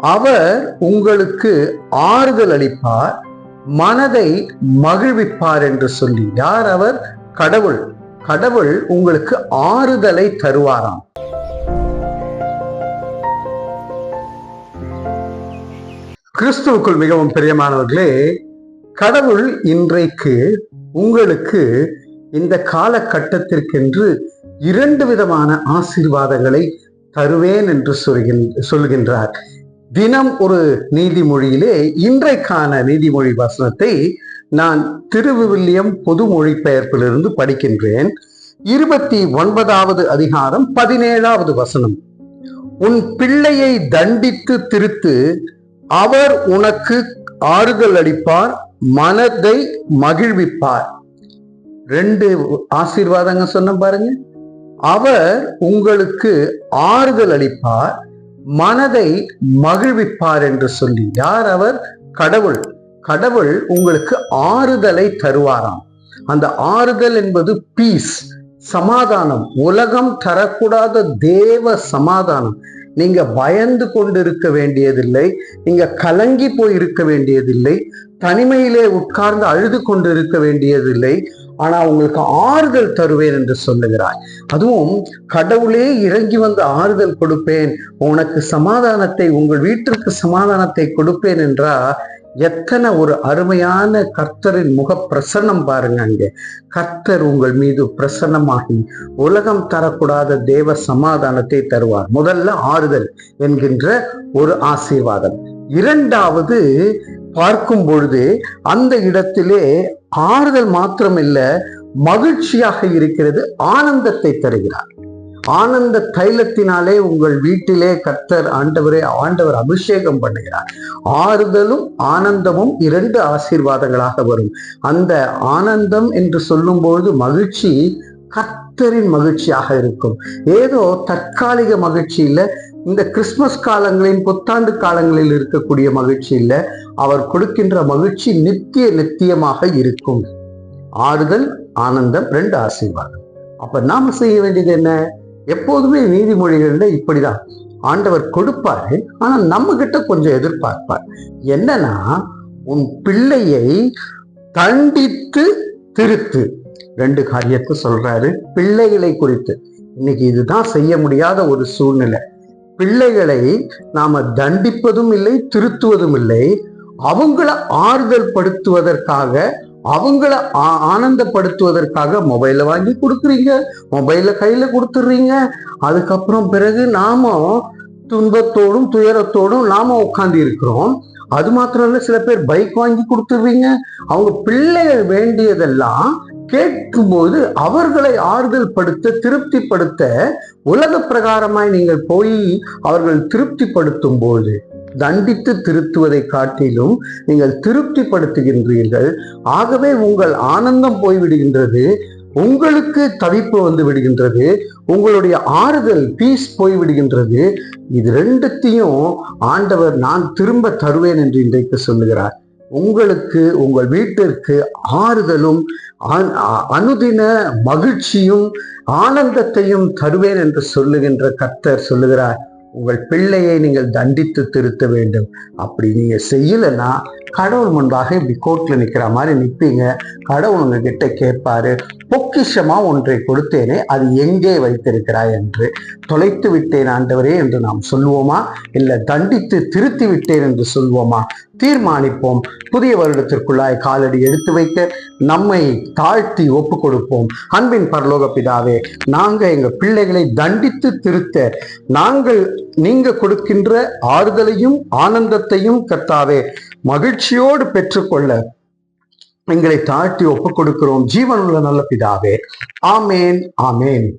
அவர் உங்களுக்கு ஆறுதல் அளிப்பார் மனதை மகிழ்விப்பார் என்று சொல்லி யார் அவர். கடவுள் கடவுள் உங்களுக்கு ஆறுதலை தருவாராம். கிறிஸ்துவுக்குள் மிகவும் பிரியமானவர்களே கடவுள் இன்றைக்கு உங்களுக்கு இந்த காலகட்டத்திற்கென்று இரண்டு விதமான ஆசீர்வாதங்களை தருவேன் என்று சொல்கின்ற சொல்கின்றார். தினம் ஒரு நீதிமொழியிலே இன்றைக்கான நீதிமொழி வசனத்தை நான் திருவிவில்லியம் பொது மொழிபெயர்ப்பிலிருந்து படிக்கின்றேன். இருபத்தி ஒன்பதாவது அதிகாரம் பதினேழாவது வசனம். உன் பிள்ளையை தண்டித்து திருத்து அவர் உனக்கு ஆறுதல் அளிப்பார் மனதை மகிழ்விப்பார். ரெண்டு ஆசீர்வாதங்க சொன்ன பாருங்க. அவர் உங்களுக்கு ஆறுதல் அளிப்பார் மனதை மகிழ்விப்பார் என்று சொல்லி. யார் அவர்? கடவுள். கடவுள் உங்களுக்கு ஆறுதலை தருவாராம். அந்த ஆறுதல் என்பது பீஸ் சமாதானம். உலகம் தரக்கூடாத தேவ சமாதானம். நீங்க பயந்து கொண்டு இருக்க வேண்டியதில்லை. நீங்க கலங்கி போய் இருக்க வேண்டியதில்லை. தனிமையிலே உட்கார்ந்து அழுது கொண்டு இருக்க வேண்டியதில்லை. ஆனா உங்களுக்கு ஆறுதல் தருவேன் என்று சொல்லுகிறாய். அதுவும் கடவுளே இறங்கி வந்து ஆறுதல் கொடுப்பேன். உனக்கு சமாதானத்தை உங்கள் வீட்டிற்கு சமாதானத்தை கொடுப்பேன் என்றா எத்தனை ஒரு அருமையான கர்த்தரின் முக பிரசன்னம் பாருங்க அங்கே. கர்த்தர் உங்கள் மீது பிரசன்னமாகி உலகம் தரக்கூடாத தேவ சமாதானத்தை தருவார். முதல்ல ஆறுதல் என்கின்ற ஒரு ஆசீர்வாதம். இரண்டாவது பார்க்கும் பொழுது அந்த இடத்திலே ஆறுதல் மாத்திரமில்ல மகிழ்ச்சியாக இருக்கிறது ஆனந்தத்தை தருகிறார். ஆனந்த தைலத்தினாலே உங்கள் வீட்டிலே கர்த்தர் ஆண்டவரே ஆண்டவர் அபிஷேகம் பண்ணுகிறார். ஆறுதலும் ஆனந்தமும் இரண்டு ஆசீர்வாதங்களாக வரும். அந்த ஆனந்தம் என்று சொல்லும்பொழுது மகிழ்ச்சி கர்த்தரின் மகிழ்ச்சியாக இருக்கும். ஏதோ தற்காலிக மகிழ்ச்சி இல்லை இந்த கிறிஸ்துமஸ் காலங்களின் புத்தாண்டு காலங்களில் இருக்கக்கூடிய மகிழ்ச்சி இல்லை அவர் கொடுக்கின்ற மகிழ்ச்சி நித்திய நித்தியமாக இருக்கும். ஆறுதல் ஆனந்தம் ரெண்டு ஆசீர்வாதம். அப்ப நாம செய்ய வேண்டியது என்ன? எப்போதுமே நீதிமொழிகளில் இப்படி தான் ஆண்டவர் கொடுப்பாரு ஆனால் நம்ம கிட்ட கொஞ்சம் எதிர்பார்ப்பார். என்னன்னா உன் பிள்ளையை தண்டித்து திருத்து. ரெண்டு காரியத்தை சொல்றாரு பிள்ளைகளை குறித்து. இன்னைக்கு இதுதான் செய்ய முடியாத ஒரு சூழ்நிலை. பிள்ளைகளை நாம தண்டிப்பதும் இல்லை திருத்துவதும் இல்லை. அவங்கள ஆறுதல் படுத்துவதற்காக அவங்கள ஆ- ஆனந்தப்படுத்துவதற்காக மொபைல வாங்கி கொடுக்குறீங்க. மொபைல கையில கொடுத்துடுறீங்க அதுக்கப்புறம் பிறகு நாம துன்பத்தோடும் துயரத்தோடும் நாம உட்கார்ந்து இருக்கிறோம். அது மாத்திரம் இல்ல சில பேர் பைக் வாங்கி கொடுத்துடுறீங்க. அவங்க பிள்ளைகள் வேண்டியதெல்லாம் கேட்கும்போது அவர்களை ஆறுதல் படுத்த திருப்திப்படுத்த உலக பிரகாரமாய் நீங்கள் போய் அவர்கள் திருப்திப்படுத்தும் போது தண்டித்து திருத்துவதை காட்டிலும் நீங்கள் திருப்திப்படுத்துகின்றீர்கள். ஆகவே உங்கள் ஆனந்தம் போய்விடுகின்றது. உங்களுக்கு தவிப்பு வந்து விடுகின்றது. உங்களுடைய ஆறுதல் பீஸ் போய்விடுகின்றது. இது ரெண்டுத்தையும் ஆண்டவர் நான் திரும்ப தருவேன் என்று இன்றைக்கு சொல்லுகிறார். உங்களுக்கு உங்கள் வீட்டிற்கு ஆறுதலும் அனுதின மகிழ்ச்சியும் ஆனந்தத்தையும் தருவேன் என்று சொல்லுகின்ற கர்த்தர் சொல்லுகிறார். உங்கள் பிள்ளையை நீங்கள் தண்டித்து திருத்த வேண்டும். அப்படி நீங்கள் செய்யலைன்னா கடவுள் முன்பாக இப்படி கோர்ட்ல நிற்கிற மாதிரி நிற்பீங்க கடவுள் உங்ககிட்ட கேட்பாரு பொக்கிஷமா ஒன்றை கொடுத்தேனே அது எங்கே வைத்திருக்கிறாய்? என்று. தொலைத்து விட்டேன் ஆண்டவரே என்று நாம் சொல்லுவோமா? இல்லை தண்டித்து திருத்தி விட்டேன் என்று சொல்வோமா தீர்மானிப்போம். புதிய வருடத்திற்குள்ளாய் காலடி எடுத்து வைக்க நம்மை தாழ்த்தி ஒப்பு கொடுப்போம் அன்பின் பரலோக பிதாவே நாங்கள் எங்கள் பிள்ளைகளை தண்டித்து திருத்த நாங்கள் நீங்க கொடுக்கின்ற ஆறுதலையும் ஆனந்தத்தையும் கர்த்தாவே மகிழ்ச்சியோடு பெற்றுக்கொள்ள எங்களை தாழ்த்தி ஒப்புக் கொடுக்கிறோம் ஜீவனுள்ள நல்ல பிதாவே. ஆமேன் ஆமேன்.